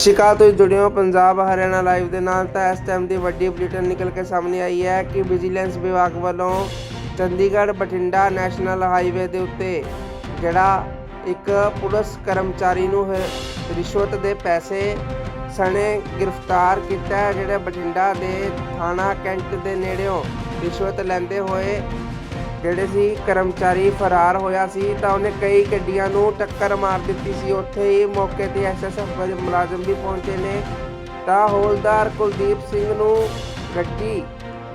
ਸ਼ਿਕਾਰ ਤੋਂ ਜੁੜਿਓ ਪੰਜਾਬ ਹਰਿਆਣਾ ਲਾਈਵ ਦੇ ਨਾਲ। ਤਾਂ ਇਸ ਟਾਈਮ ਦੀ ਵੱਡੀ ਅਪਡੇਟ ਨਿਕਲ ਕੇ ਸਾਹਮਣੇ ਆਈ ਹੈ ਕਿ ਵਿਜੀਲੈਂਸ ਵਿਭਾਗ ਵੱਲੋਂ ਚੰਡੀਗੜ੍ਹ ਬਠਿੰਡਾ ਨੈਸ਼ਨਲ ਹਾਈਵੇ ਦੇ ਉੱਤੇ ਜਿਹੜਾ ਇੱਕ ਪੁਲਿਸ ਕਰਮਚਾਰੀ ਨੂੰ ਰਿਸ਼ਵਤ ਦੇ ਪੈਸੇ ਸਣੇ ਗ੍ਰਿਫਤਾਰ ਕੀਤਾ ਹੈ, ਜਿਹੜੇ ਬਠਿੰਡਾ ਦੇ ਥਾਣਾ ਕੈਂਟ ਦੇ ਨੇੜਿਓਂ ਰਿਸ਼ਵਤ ਲੈਂਦੇ ਹੋਏ ਜਿਹੜੇ ਸੀ ਕਰਮਚਾਰੀ ਫਰਾਰ ਹੋਇਆ ਸੀ ਤਾਂ ਉਹਨੇ ਕਈ ਗੱਡੀਆਂ ਨੂੰ ਟੱਕਰ ਮਾਰ ਦਿੱਤੀ ਸੀ। ਉੱਥੇ ਹੀ ਮੌਕੇ ਤੇ ਐਸਐਸਐਫ ਮੁਲਾਜ਼ਮ ਵੀ ਪਹੁੰਚੇ ਨੇ। ਤਾਂ ਹੌਲਦਾਰ ਕੁਲਦੀਪ ਸਿੰਘ ਨੂੰ ਗੱਡੀ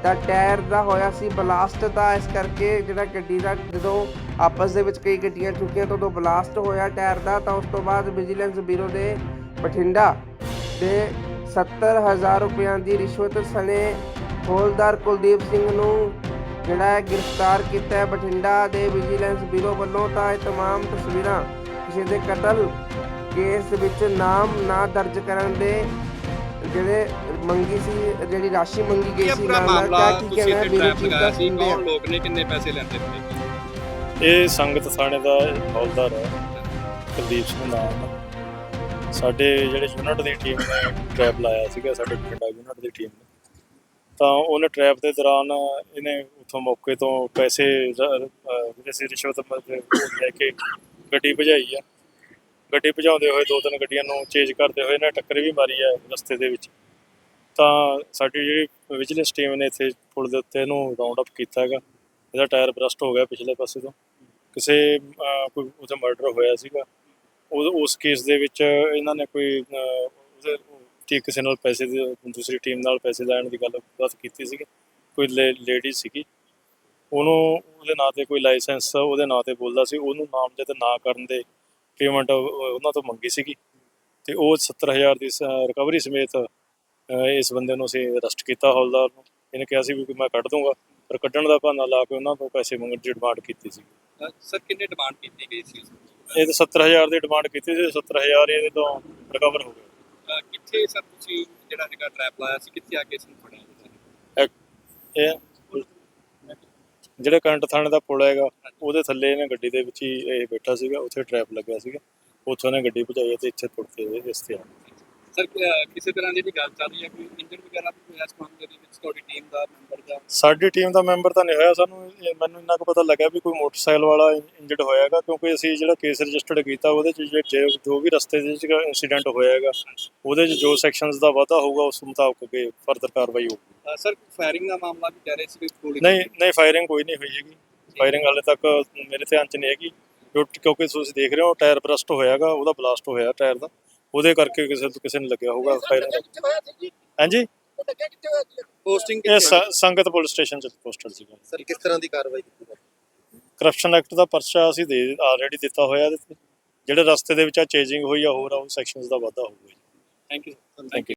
ਦਾ ਟਾਇਰ ਦਾ ਹੋਇਆ ਸੀ ਬਲਾਸਟ ਦਾ ਇਸ ਕਰਕੇ ਜਿਹੜਾ ਗੱਡੀ ਦਾ ਜਦੋਂ ਆਪਸ ਦੇ ਵਿੱਚ ਕਈ ਗੱਡੀਆਂ ਠੁਕੀਆਂ ਤਾਂ ਉਦੋਂ ਬਲਾਸਟ ਹੋਇਆ ਟਾਇਰ ਦਾ। ਤਾਂ ਉਸ ਤੋਂ ਬਾਅਦ ਵਿਜੀਲੈਂਸ ਬਿਊਰੋ ਦੇ ਬਠਿੰਡਾ ਦੇ 70000 ਰੁਪਈਆਂ ਦੀ ਰਿਸ਼ਵਤ ਸਣੇ ਹੌਲਦਾਰ ਕੁਲਦੀਪ ਸਿੰਘ ਨੂੰ ਜਿਹੜਾ ਹੈ ਗ੍ਰਿਫਤਾਰ ਕੀਤਾ ਹੈ ਬਠਿੰਡਾ ਦੇ ਵਿਜੀਲੈਂਸ ਬਿਊਰੋ ਵੱਲੋਂ ਤਾਂ ਇਹ तमाम ਤਸਵੀਰਾਂ ਕਿਸੇ ਦੇ ਕਤਲ ਕੇਸ ਵਿੱਚ ਨਾਮ ਨਾ ਦਰਜ ਕਰਨ ਦੇ ਜਿਹੜੇ ਮੰਗੀ ਸੀ ਜਿਹੜੀ ਰਾਸ਼ੀ ਮੰਗੀ ਕੀ ਗਈ ਇਹ ਸੀ ਪੂਰਾ ਨਾਲ ਨਾਲ ਮਾਮਲਾ ਕਿਆ ਕੀ ਤੁਸੀਂ ਕਹਿਣਾ ਹੈ ਇੱਥੇ ਬਿਊਰੋ ਟ੍ਰੈਪ ਚੀਫ ਲਗਾਇਆ ਦਾ ਸੀ ਸੁਣਦੇ ਹਾਂ ਕੌਣ ਲੋਕ ਨੇ ਕਿੰਨੇ ਪੈਸੇ ਲੈਂਦੇ ਨੇ ਇਹ ਸੰਗਤ ਥਾਣੇ ਦਾ ਹੌਲਦਾਰ ਹੈ ਕੁਲਦੀਪ ਸਿੰਘ ਨਾਮ ਹੈ। ਸਾਡੇ ਜਿਹੜੇ ਯੂਨਿਟ ਦੀ ਟੀਮ ਨੇ ਟ੍ਰੈਪ ਲਾਇਆ ਸੀਗਾ ਸਾਡੇ ਬਠਿੰਡਾ ਯੂਨਿਟ ਦੀ ਟੀਮ ਨੇ ਤਾਂ ਉਹਨੇ ਟ੍ਰੈਪ ਦੇ ਦੌਰਾਨ ਇਹਨੇ ਉਥੋਂ ਮੌਕੇ ਤੋਂ ਪੈਸੇ ਜਿਹੜੇ ਸੀ ਰਿਸ਼ਵਤ ਲੈ ਕੇ ਗੱਡੀ ਭਜਾਈ ਆ। ਗੱਡੀ ਭਜਾਉਂਦੇ ਹੋਏ ਦੋ ਤਿੰਨ ਗੱਡੀਆਂ ਨੂੰ ਚੇਂਜ ਕਰਦੇ ਹੋਏ ਇਹਨੇ ਟੱਕਰ ਵੀ ਮਾਰੀ ਆ ਰਸਤੇ ਦੇ ਵਿੱਚ। ਤਾਂ ਸਾਡੀ ਜਿਹੜੀ ਵਿਜੀਲੈਂਸ ਟੀਮ ਨੇ ਇੱਥੇ ਪੁਲ ਦੇ ਉੱਤੇ ਇਹਨੂੰ ਰਾਉਂਡ ਅਪ ਕੀਤਾ ਹੈਗਾ। ਇਹਦਾ ਟਾਇਰ ਬਰਸਟ ਹੋ ਗਿਆ ਪਿਛਲੇ ਪਾਸੇ ਤੋਂ। ਕਿਸੇ ਕੋਈ ਉਹਦਾ ਮਰਡਰ ਹੋਇਆ ਸੀਗਾ। ਉਹ, ਉਸ ਕੇਸ ਦੇ ਵਿੱਚ ਇਹਨਾਂ ਨੇ ਕੋਈ ਠੀਕ ਕਿਸੇ ਨਾਲ ਪੈਸੇ ਦੇ ਦੂਸਰੀ ਟੀਮ ਨਾਲ ਪੈਸੇ ਲੈਣ ਦੀ ਗੱਲ ਬਾਤ ਕੀਤੀ ਸੀਗੀ। ਕੋਈ ਲੇਡੀ ਸੀਗੀ। ਉਹਨੂੰ ਉਹਦੇ ਨਾਂ ਤੇ ਕੋਈ ਲਾਇਸੈਂਸ ਉਹਦੇ ਨਾਂ ਤੇ ਬੋਲਦਾ ਸੀ। ਉਹਨੂੰ ਨਾਮਜ਼ਦ ਨਾ ਕਰਨ ਦੇ ਪੇਮੈਂਟ ਉਹਨਾਂ ਤੋਂ ਮੰਗੀ ਸੀਗੀ। ਤੇ ਉਹ 70000 ਦੀ ਰਿਕਵਰੀ ਸਮੇਤ ਇਸ ਬੰਦੇ ਨੂੰ ਅਸੀਂ ਅਰੈਸਟ ਕੀਤਾ ਹੌਲਦਾਰ ਨੂੰ। ਇਹਨੇ ਕਿਹਾ ਸੀ ਵੀ ਮੈਂ ਕੱਢ ਦੂੰਗਾ ਪਰ ਕੱਢਣ ਦਾ ਬਹਾਨਾ ਲਾ ਕੇ ਉਹਨਾਂ ਤੋਂ ਪੈਸੇ ਮੰਗਣ ਦੀ ਡਿਮਾਂਡ ਕੀਤੀ ਸੀ। ਸਰ ਕਿੰਨੇ ਡਿਮਾਂਡ ਕੀਤੀ ਗਈ ਸੀ? ਇਹ ਤਾਂ 70000 ਦੀ ਡਿਮਾਂਡ ਕੀਤੀ ਸੀ। 70000 ਇਹਦੇ ਤੋਂ ਰਿਕਵਰ ਹੋ ਅਹ ਕਿੱਥੇ ਸਰ ਤੁਸੀਂ ਜਿਹੜਾ ਹੈਗਾ ਟ੍ਰੈਪ ਲਾਇਆ ਸੀ? ਕਿੱਥੇ ਆ ਕੇ ਇਸ ਨੂੰ ਫੜਿਆ ਇਹ ਜਿਹੜਾ ਕਰੰਟ ਥਾਣੇ ਦਾ ਪੁਲ ਹੈਗਾ ਉਹਦੇ ਥੱਲੇ ਇਹਨੇ ਗੱਡੀ ਦੇ ਵਿੱਚ ਹੀ ਇਹ ਬੈਠਾ ਸੀਗਾ ਉੱਥੇ ਟ੍ਰੈਪ ਲੱਗਿਆ ਸੀਗਾ। ਉੱਥੋਂ ਇਹਨੇ ਗੱਡੀ ਭਜਾਈ ਤੇ ਇੱਥੇ ਤੁਰ ਕੇ ਇਸ ਤੇ ਆ ਸਰ ਕਿਸੇ ਤਰ੍ਹਾਂ ਦੀ ਵੀ ਗੱਲ ਚੱਲ ਰਹੀ ਹੈ? ਕੋਈ ਇੰਜਨ ਵਗੈਰਾ ਵੀ ਕੋਈ ਇਸ ਮਾਮਲੇ ਦੇ ਵਿੱਚ ਤੁਹਾਡੀ ਟੀਮ ਦਾ ਸਾਡੀ ਟੀਮ ਦਾ ਮੈਂਬਰ ਤਾਂ ਨਹੀਂ ਹੋਇਆ ਸਾਨੂੰ ਇਹ- ਮੈਨੂੰ ਇੰਨਾ ਕੁ ਪਤਾ ਲੱਗਾ ਵੀ ਕੋਈ ਮੋਟਰਸਾਈਕਲ ਵਾਲਾ ਇੰਜਰਡ ਹੋਇਆਗਾ ਕਿਉਂਕਿ ਅਸੀਂ ਜਿਹੜਾ ਕੇਸ ਰਜਿਸਟਰਡ ਕੀਤਾ ਉਹਦੇ ਚ ਜੇ- ਜੇ ਜੋ ਵੀ ਰਸਤੇ ਦੇ ਵਿੱਚ ਇਨਸੀਡੈਂਟ ਹੋਇਆਗਾ ਉਹਦੇ ਚ ਜੋ ਸੈਕਸ਼ਨਸ ਦਾ ਵਾਧਾ ਹੋਊਗਾ ਉਸ ਮੁਤਾਬਕ ਅੱਗੇ ਫਰਦਰ ਕਾਰਵਾਈ ਹੋਊਗੀ। ਅਹ ਸਰ ਫਾਇਰਿੰਗ ਦਾ ਮਾਮਲਾ ਵੀ ਕਹਿ ਰਹੇ ਸੀ ਗੋਲੀ ਨਹੀਂ ਨਹੀਂ ਫਾਇਰਿੰਗ ਕੋਈ ਨਹੀਂ ਹੋਈ ਹੈਗੀ। ਫਾਇਰਿੰਗ ਹਾਲੇ ਤੱਕ ਮੇਰੇ ਧਿਆਨ ਚ ਨਹੀਂ ਹੈਗੀ। ਕਿਉਂ- ਕਿਉਂਕਿ ਤੁਸੀਂ ਦੇਖ ਰਹੇ ਹੋ ਟਾਇਰ ਬਰਸਟ ਹੋਇਆਗਾ ਉਹਦਾ ਬਲਾਸਟ ਹੋਇਆ ਟਾਇਰ ਦਾ। ਉਹਦੇ ਕਰਕੇ ਕਿਸੇ ਕਿਸੇ ਨੂੰ ਲੱਗਿਆ ਹੋਊਗਾ ਫਾਇਰਿੰਗ ਹਾਂਜੀ? ਪੋਸਟਿੰਗ ਇਹ ਸ- ਸੰਗਤ ਪੁਲਿਸ ਸਟੇਸ਼ਨ ਚ ਪੋਸਟਡ ਸੀਗਾ। ਸਰ ਕਿਸ ਤਰ੍ਹਾਂ ਦੀ ਕਾਰਵਾਈ ਕੀਤੀ ਜਾਵੇ ਕਰਪਸ਼ਨ ਐਕਟ ਦਾ ਪਰਚਾ ਅਸੀਂ ਦੇ ਆਲਰੇਡੀ ਦਿੱਤਾ ਹੋਇਆ ਇਹਦੇ ਤੇ। ਜਿਹੜੇ ਰਸਤੇ ਦੇ ਵਿੱਚ ਆ ਚੇਂਜਿੰਗ ਹੋਈ ਆ ਹੋਰ ਆ ਉਹ ਸੈਕਸ਼ਨਸ ਦਾ ਵਾਧਾ ਹੋਊਗਾ ਥੈਂਕ ਯੂ ਥੈਂਕ ਯੂ